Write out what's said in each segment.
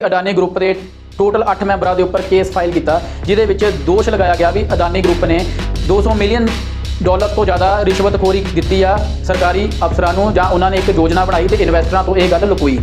Adani group ਦੇ total 8 ਮੈਂਬਰਾਂ ਦੇ ਉੱਪਰ ਕੇਸ ਫਾਈਲ ਕੀਤਾ, ਜਿਹਦੇ ਵਿੱਚ ਦੋਸ਼ ਲਗਾਇਆ ਗਿਆ ਵੀ ਅਡਾਨੀ ਗਰੁੱਪ ਨੇ 200 ਮਿਲੀਅਨ ਡਾਲਰ ਤੋਂ ਜ਼ਿਆਦਾ ਰਿਸ਼ਵਤਖੋਰੀ ਕੀਤੀ ਆ ਸਰਕਾਰੀ ਅਫਸਰਾਂ ਨੂੰ ਜਾਂ ਉਹਨਾਂ ਨੇ ਇੱਕ ਯੋਜਨਾ ਬਣਾਈ ਤੇ ਇਨਵੈਸਟਰਾਂ ਤੋਂ ਇਹ ਗੱਲ ਲੁਕੋਈ।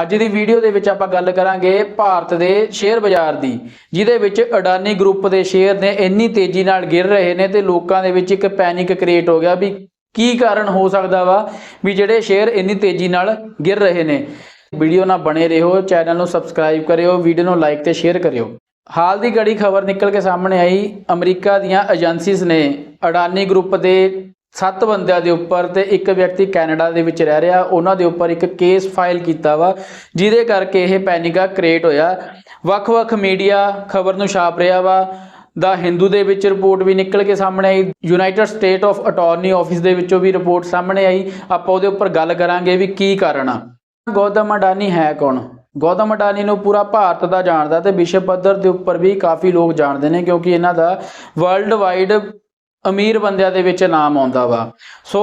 ਅੱਜ ਦੀ ਵੀਡੀਓ ਦੇ ਵਿੱਚ ਆਪਾਂ ਗੱਲ ਕਰਾਂਗੇ ਭਾਰਤ ਦੇ ਸ਼ੇਅਰ ਬਾਜ਼ਾਰ ਦੀ, ਜਿਹਦੇ ਵਿੱਚ ਅਡਾਨੀ ਗਰੁੱਪ ਦੇ ਸ਼ੇਅਰ ਨੇ ਇੰਨੀ ਤੇਜ਼ੀ ਨਾਲ ਗਿਰ ਰਹੇ ਨੇ ਤੇ ਲੋਕਾਂ ਦੇ ਵਿੱਚ ਇੱਕ ਪੈਨਿਕ ਕ੍ਰੀਏਟ ਹੋ ਗਿਆ ਵੀ ਕੀ ਕਾਰਨ ਹੋ ਸਕਦਾ ਵਾ ਵੀ ਜਿਹੜੇ ਸ਼ੇਅਰ ਇੰਨੀ ਤੇਜ਼ੀ ਨਾਲ ਗਿਰ ਰਹੇ ਨੇ। ਵੀਡੀਓ ਨਾਲ ਬਣੇ ਰਹੋ ਚੈਨਲ ਨੂੰ ਸਬਸਕ੍ਰਾਈਬ ਕਰਿਓ ਵੀਡੀਓ ਨੂੰ ਲਾਈਕ ਤੇ ਸ਼ੇਅਰ ਕਰਿਓ। ਹਾਲ ਦੀ ਗੜੀ ਖਬਰ ਨਿਕਲ ਕੇ ਸਾਹਮਣੇ ਆਈ। ਅਮਰੀਕਾ ਦੀਆਂ ਏਜੰਸੀਜ਼ ਨੇ ਅਡਾਨੀ ਗਰੁੱਪ ਦੇ ਸੱਤ ਬੰਦਿਆਂ ਦੇ ਉੱਪਰ ਤੇ ਇੱਕ ਵਿਅਕਤੀ ਕੈਨੇਡਾ ਦੇ ਵਿੱਚ ਰਹਿ ਰਿਹਾ। ਉਹਨਾਂ ਦੇ ਉੱਪਰ ਇੱਕ ਕੇਸ ਫਾਈਲ ਕੀਤਾ ਵਾ, ਜਿਹਦੇ ਕਰਕੇ ਇਹ ਪੈਨਿਕਾ ਕ੍ਰੀਏਟ ਹੋਇਆ। ਵੱਖ-ਵੱਖ ਮੀਡੀਆ ਖਬਰ ਨੂੰ ਛਾਪ ਰਿਹਾ ਵਾ। ਦਾ ਹਿੰਦੂ ਦੇ ਵਿੱਚ ਰਿਪੋਰਟ ਵੀ ਨਿਕਲ ਕੇ ਸਾਹਮਣੇ ਆਈ। United State of attorney office ਦੇ ਵਿੱਚੋਂ ਵੀ ਰਿਪੋਰਟ ਸਾਹਮਣੇ ਆਈ। ਆਪਾਂ ਉਹਦੇ ਉੱਪਰ ਗੱਲ ਕਰਾਂਗੇ ਵੀ ਕੀ ਕਾਰਨ ਆ। ਗੌਤਮ ਅਡਾਨੀ ਹੈ ਕੌਣ? ਗੌਤਮ ਅਡਾਨੀ ਨੂੰ ਪੂਰਾ ਭਾਰਤ ਦਾ ਜਾਣਦਾ ਤੇ ਵਿਸ਼ਵ ਪੱਧਰ ਦੇ ਉੱਪਰ ਵੀ ਕਾਫੀ ਲੋਕ ਜਾਣਦੇ ਨੇ ਕਿਉਂਕਿ ਇਹਨਾਂ ਦਾ ਵਰਲਡ ਵਾਈਡ ਅਮੀਰ ਬੰਦਿਆਂ ਦੇ ਵਿੱਚ ਨਾਮ ਆਉਂਦਾ ਵਾ। ਸੋ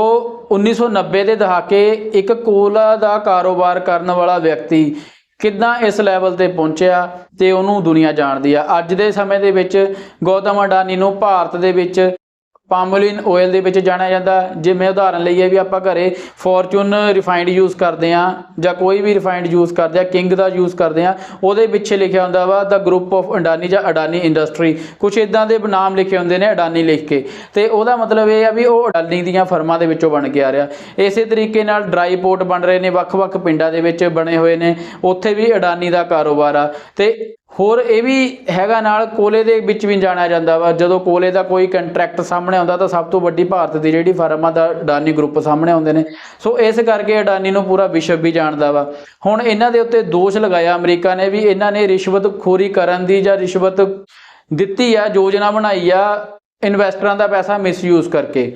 1990 ਦੇ ਦਹਾਕੇ ਇੱਕ ਕੋਲਾ ਦਾ ਕਾਰੋਬਾਰ ਕਰਨ ਵਾਲਾ ਵਿਅਕਤੀ ਕਿੱਦਾਂ ਇਸ ਲੈਵਲ ਤੇ ਪਹੁੰਚਿਆ ਤੇ ਉਹਨੂੰ ਦੁਨੀਆ ਜਾਣਦੀ ਆ। ਅੱਜ ਦੇ ਸਮੇਂ ਦੇ ਵਿੱਚ ਗੌਤਮ ਅਡਾਨੀ ਨੂੰ ਭਾਰਤ ਦੇ ਵਿੱਚ ਪਾਮੋਲਿਨ ਆਇਲ ਦੇ ਵਿੱਚ ਜਾਣਿਆ ਜਾਂਦਾ। ਜਿਵੇਂ ਉਦਾਹਰਨ ਲਈਏ ਵੀ ਆਪਾਂ ਘਰੇ ਫੋਰਚੂਨ ਰਿਫਾਈਨਡ ਯੂਜ਼ ਕਰਦੇ ਆ ਜਾਂ ਕੋਈ ਵੀ ਰਿਫਾਈਨਡ ਯੂਜ਼ ਕਰਦੇ ਆ ਕਿੰਗ ਦਾ ਯੂਜ਼ ਕਰਦੇ ਆ ਉਹਦੇ ਪਿੱਛੇ ਲਿਖਿਆ ਹੁੰਦਾ ਵਾ ਦਾ ਗਰੁੱਪ ਆਫ ਅਡਾਨੀ ਜਾਂ ਅਡਾਨੀ ਇੰਡਸਟਰੀ ਕੁਝ ਇਦਾਂ ਦੇ ਨਾਮ ਲਿਖੇ ਹੁੰਦੇ ਨੇ ਅਡਾਨੀ ਲਿਖ ਕੇ। ਤੇ ਉਹਦਾ ਮਤਲਬ ਇਹ ਆ ਵੀ ਉਹ ਅਡਾਨੀ ਦੀਆਂ ਫਰਮਾਂ ਦੇ ਵਿੱਚੋਂ ਬਣ ਕੇ ਆ ਰਿਹਾ। ਇਸੇ ਤਰੀਕੇ ਨਾਲ ਡਰਾਈ ਪੋਰਟ ਬਣ ਰਹੇ ਨੇ, ਵੱਖ-ਵੱਖ ਪਿੰਡਾਂ ਦੇ ਵਿੱਚ ਬਣੇ ਹੋਏ ਨੇ। ਉੱਥੇ ਵੀ ਅਡਾਨੀ ਦਾ ਕਾਰੋਬਾਰ ਆ। ਤੇ ਹੋਰ ਇਹ ਵੀ ਹੈਗਾ ਨਾਲ ਕੋਲੇ ਦੇ ਵਿੱਚ ਵੀ ਜਾਣਿਆ ਜਾਂਦਾ ਵਾ, ਜਦੋਂ ਕੋਲੇ ਦਾ ਕੋਈ ਕੰਟਰੈਕਟ ਸਾਹਮਣੇ ਆਉਂਦਾ ਤਾਂ ਸਭ ਤੋਂ ਵੱਡੀ ਭਾਰਤ ਦੀ ਜਿਹੜੀ ਫਰਮ ਦਾ ਅਡਾਨੀ ਗਰੁੱਪ ਸਾਹਮਣੇ ਆਉਂਦੇ ਨੇ। ਸੋ ਇਸ ਕਰਕੇ ਅਡਾਨੀ ਨੂੰ ਪੂਰਾ ਵਿਸ਼ਵ ਵੀ ਜਾਣਦਾ ਵਾ। ਹੁਣ ਇਹਨਾਂ ਦੇ ਉੱਤੇ ਦੋਸ਼ ਲਗਾਇਆ ਅਮਰੀਕਾ ਨੇ ਵੀ ਇਹਨਾਂ ਨੇ ਰਿਸ਼ਵਤਖੋਰੀ ਕਰਨ ਦੀ ਜਾਂ ਰਿਸ਼ਵਤ ਦਿੱਤੀ ਆ, ਯੋਜਨਾ ਬਣਾਈ ਆ, ਇਨਵੈਸਟਰਾਂ ਦਾ ਪੈਸਾ ਮਿਸਯੂਜ਼ ਕਰਕੇ।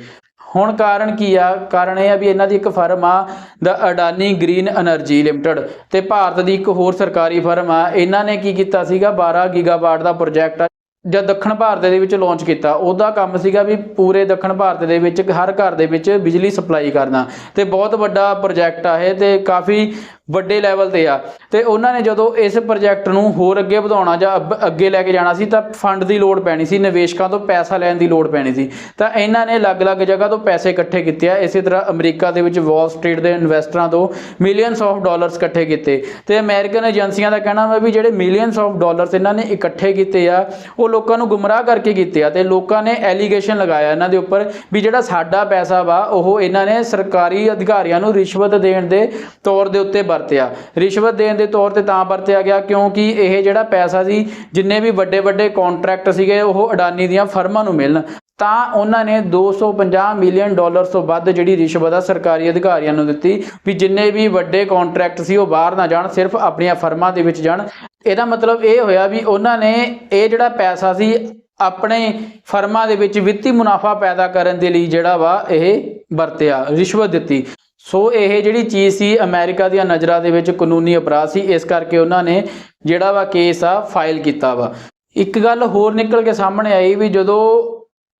ਹੁਣ ਕਾਰਨ ਕੀ ਆ? ਕਾਰਨ ਇਹ ਆ ਵੀ ਇਹਨਾਂ ਦੀ ਇੱਕ ਫਰਮ ਆ the Adani green energy limited ਤੇ ਭਾਰਤ ਦੀ ਇੱਕ ਹੋਰ ਸਰਕਾਰੀ ਫਰਮ ਆ, ਇਹਨਾਂ ਨੇ ਕੀ ਕੀਤਾ ਸੀਗਾ? 12 ਗੀਗਾਵਾਟ ਦਾ ਪ੍ਰੋਜੈਕਟ ਜਦ ਦੱਖਣ ਭਾਰਤ ਦੇ ਵਿੱਚ ਲਾਂਚ ਕੀਤਾ। ਉਹਦਾ ਕੰਮ ਸੀਗਾ ਵੀ ਪੂਰੇ ਦੱਖਣ ਭਾਰਤ ਦੇ ਵਿੱਚ, ਹਰ ਘਰ ਦੇ ਵਿੱਚ ਬਿਜਲੀ ਸਪਲਾਈ ਕਰਨਾ। ਤੇ ਬਹੁਤ ਵੱਡਾ ਪ੍ਰੋਜੈਕਟ ਆ ਇਹ, ਤੇ ਕਾਫੀ ਵੱਡੇ ਲੈਵਲ ਤੇ ਆ। ਤੇ ਉਹਨਾਂ ਨੇ ਜਦੋਂ ਇਸ ਪ੍ਰੋਜੈਕਟ ਨੂੰ ਹੋਰ ਅੱਗੇ ਵਧਾਉਣਾ ਜਾਂ ਅੱਬ- ਅੱਗੇ ਲੈ ਕੇ ਜਾਣਾ ਸੀ, ਤਾਂ ਫੰਡ ਦੀ ਲੋੜ ਪੈਣੀ ਸੀ, ਨਿਵੇਸ਼ਕਾਂ ਤੋਂ ਪੈਸਾ ਲੈਣ ਦੀ ਲੋੜ ਪੈਣੀ ਸੀ। ਤਾਂ ਇਹਨਾਂ ਨੇ ਅਲੱਗ-ਅਲੱਗ ਜਗ੍ਹਾ ਤੋਂ ਪੈਸੇ ਇਕੱਠੇ ਕੀਤੇ ਆ। ਇਸੇ ਤਰ੍ਹਾਂ ਅਮਰੀਕਾ ਦੇ ਵਿੱਚ ਵਾਲ ਸਟਰੀਟ ਦੇ ਇਨਵੈਸਟਰਾਂ ਤੋਂ ਮਿਲੀਅਨਸ ਆਫ ਡਾਲਰਸ ਇਕੱਠੇ ਕੀਤੇ। ਤੇ ਅਮਰੀਕਨ ਏਜੰਸੀਆਂ ਦਾ ਕਹਿਣਾ ਹੈ ਵੀ ਜਿਹੜੇ ਮਿਲੀਅਨਸ ਆਫ ਡਾਲਰਸ ਇਹਨਾਂ ਨੇ ਇਕੱਠੇ ਕੀਤੇ ਆ, ਉਹ ਲੋਕਾਂ ਨੂੰ ਗੁੰਮਰਾਹ ਕਰਕੇ ਕੀਤੇ ਆ। ਤੇ ਲੋਕਾਂ ਨੇ ਐਲੀਗੇਸ਼ਨ ਲਗਾਇਆ ਇਹਨਾਂ ਦੇ ਉੱਪਰ ਵੀ ਜਿਹੜਾ ਸਾਡਾ ਪੈਸਾ ਵਾ, ਉਹ ਇਹਨਾਂ ਨੇ ਸਰਕਾਰੀ ਅਧਿਕਾਰੀਆਂ ਨੂੰ ਰਿਸ਼ਵਤ ਦੇਣ ਦੇ ਤੌਰ ਦੇ ਉੱਤੇ ਵਰਤਿਆ। ਰਿਸ਼ਵਤ ਦੇਣ ਦੇ ਤੌਰ ਤੇ ਤਾਂ ਵਰਤਿਆ ਗਿਆ ਕਿਉਂਕਿ ਇਹ ਜਿਹੜਾ ਪੈਸਾ ਸੀ, ਜਿੰਨੇ ਵੀ ਵੱਡੇ ਵੱਡੇ ਕੰਟਰੈਕਟ ਸੀਗੇ, ਉਹ ਅਡਾਨੀ ਦੀਆਂ ਫਰਮਾਂ ਨੂੰ ਮਿਲਣ। ਤਾਂ ਉਹਨਾਂ ਨੇ 250 ਮਿਲੀਅਨ ਡਾਲਰ ਤੋਂ ਵੱਧ ਜਿਹੜੀ ਰਿਸ਼ਵਤ ਆ, ਸਰਕਾਰੀ ਅਧਿਕਾਰੀਆਂ ਨੂੰ ਦਿੱਤੀ ਵੀ ਜਿੰਨੇ ਵੀ ਵੱਡੇ ਕੰਟਰੈਕਟ ਸੀ, ਉਹ ਬਾਹਰ ਨਾ ਜਾਣ, ਸਿਰਫ ਆਪਣੀਆਂ ਫਰਮਾਂ ਦੇ ਵਿੱਚ ਜਾਣ। ਇਹਦਾ ਮਤਲਬ ਇਹ ਹੋਇਆ ਵੀ ਉਹਨਾਂ ਨੇ ਇਹ ਜਿਹੜਾ ਪੈਸਾ ਸੀ, ਆਪਣੇ ਫਰਮਾਂ ਦੇ ਵਿੱਚ ਵਿੱਤੀ ਮੁਨਾਫਾ ਪੈਦਾ ਕਰਨ ਦੇ ਲਈ ਜਿਹੜਾ ਵਾ ਇਹ ਵਰਤਿਆ, ਰਿਸ਼ਵਤ ਦਿੱਤੀ। ਸੋ ਇਹ ਜਿਹੜੀ ਚੀਜ਼ ਸੀ ਅਮਰੀਕਾ ਦੀਆਂ ਨਜ਼ਰਾਂ ਦੇ ਵਿੱਚ ਕਾਨੂੰਨੀ ਅਪਰਾਧ ਸੀ, ਇਸ ਕਰਕੇ ਉਹਨਾਂ ਨੇ ਜਿਹੜਾ ਵਾ ਕੇਸ ਆ ਫਾਈਲ ਕੀਤਾ ਵਾ। ਇੱਕ ਗੱਲ ਹੋਰ ਨਿਕਲ ਕੇ ਸਾਹਮਣੇ ਆਈ ਵੀ ਜਦੋਂ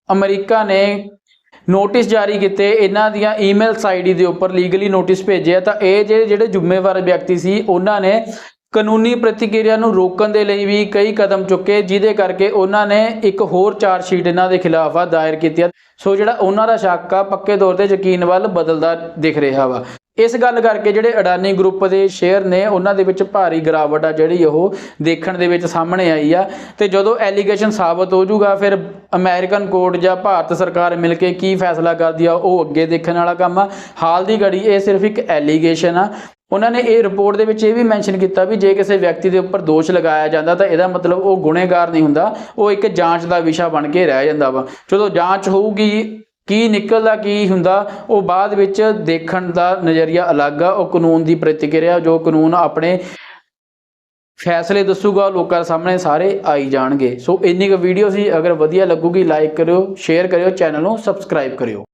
ਅਮਰੀਕਾ ਨੇ ਨੋਟਿਸ ਜਾਰੀ ਕੀਤੇ, ਇਹਨਾਂ ਦੀਆਂ ਈਮੇਲਸ ਆਈਡੀ ਦੇ ਉੱਪਰ ਲੀਗਲੀ ਨੋਟਿਸ ਭੇਜਿਆ, ਤਾਂ ਇਹ ਜਿਹੜੇ ਜਿਹੜੇ ਜ਼ਿੰਮੇਵਾਰ ਵਿਅਕਤੀ ਸੀ, ਉਹਨਾਂ ਨੇ ਕਾਨੂੰਨੀ ਪ੍ਰਤੀਕਿਰਿਆ ਨੂੰ ਰੋਕਣ ਦੇ ਲਈ ਵੀ ਕਈ ਕਦਮ ਚੁੱਕੇ, ਜਿਹਦੇ ਕਰਕੇ ਉਹਨਾਂ ਨੇ ਇੱਕ ਹੋਰ ਚਾਰਜ ਸ਼ੀਟ ਇਹਨਾਂ ਦੇ ਖਿਲਾਫ ਆ ਦਾਇਰ ਕੀਤੀ ਆ। ਸੋ ਜਿਹੜਾ ਉਹਨਾਂ ਦਾ ਸ਼ੱਕ ਆ ਪੱਕੇ ਤੌਰ ਤੇ ਯਕੀਨ ਵੱਲ ਬਦਲਦਾ ਦਿਖ ਰਿਹਾ ਵਾ। ਇਸ ਗੱਲ ਕਰਕੇ ਜਿਹੜੇ ਅਡਾਨੀ ਗਰੁੱਪ ਦੇ ਸ਼ੇਅਰ ਨੇ, ਉਹਨਾਂ ਦੇ ਵਿੱਚ ਭਾਰੀ ਗਿਰਾਵਟ ਆ ਜਿਹੜੀ ਉਹ ਦੇਖਣ ਦੇ ਵਿੱਚ ਸਾਹਮਣੇ ਆਈ ਆ। ਤੇ ਜਦੋਂ ਐਲੀਗੇਸ਼ਨ ਸਾਬਤ ਹੋ ਜਾਊਗਾ, ਫਿਰ ਅਮਰੀਕਨ ਕੋਰਟ ਜਾਂ ਭਾਰਤ ਸਰਕਾਰ ਮਿਲ ਕੇ ਕੀ ਫੈਸਲਾ ਕਰਦੀ ਆ, ਉਹ ਅੱਗੇ ਦੇਖਣ ਵਾਲਾ ਕੰਮ ਆ। ਹਾਲ ਦੀ ਘੜੀ ਇਹ ਸਿਰਫ ਇੱਕ ਐਲੀਗੇਸ਼ਨ ਆ। ਉਹਨਾਂ ਨੇ ਇਹ ਰਿਪੋਰਟ ਦੇ ਵਿੱਚ ਇਹ ਵੀ ਮੈਂਸ਼ਨ ਕੀਤਾ ਵੀ ਜੇ ਕਿਸੇ ਵਿਅਕਤੀ ਦੇ ਉੱਪਰ ਦੋਸ਼ ਲਗਾਇਆ ਜਾਂਦਾ ਤਾਂ ਇਹਦਾ ਮਤਲਬ ਉਹ ਗੁਨੇਗਾਰ ਨਹੀਂ ਹੁੰਦਾ, ਉਹ ਇੱਕ ਜਾਂਚ ਦਾ ਵਿਸ਼ਾ ਬਣ ਕੇ ਰਹਿ ਜਾਂਦਾ ਵਾ। ਜਦੋਂ ਜਾਂਚ ਹੋਊਗੀ, ਕੀ ਨਿਕਲਦਾ, ਕੀ ਹੁੰਦਾ, ਉਹ ਬਾਅਦ ਵਿੱਚ ਦੇਖਣ ਦਾ ਨਜ਼ਰੀਆ ਅਲੱਗ ਆ, ਉਹ ਕਾਨੂੰਨ ਦੀ ਪ੍ਰਤੀਕਿਰਿਆ, ਜੋ ਕਾਨੂੰਨ ਆਪਣੇ ਫੈਸਲੇ ਦੱਸੂਗਾ, ਉਹ ਲੋਕਾਂ ਸਾਹਮਣੇ ਸਾਰੇ ਆਈ ਜਾਣਗੇ। ਸੋ ਇੰਨੀ ਕੁ ਵੀਡੀਓ ਸੀ। ਅਗਰ ਵਧੀਆ ਲੱਗੂਗੀ ਲਾਈਕ ਕਰਿਓ ਸ਼ੇਅਰ ਕਰਿਓ ਚੈਨਲ ਨੂੰ ਸਬਸਕ੍ਰਾਈਬ ਕਰਿਓ।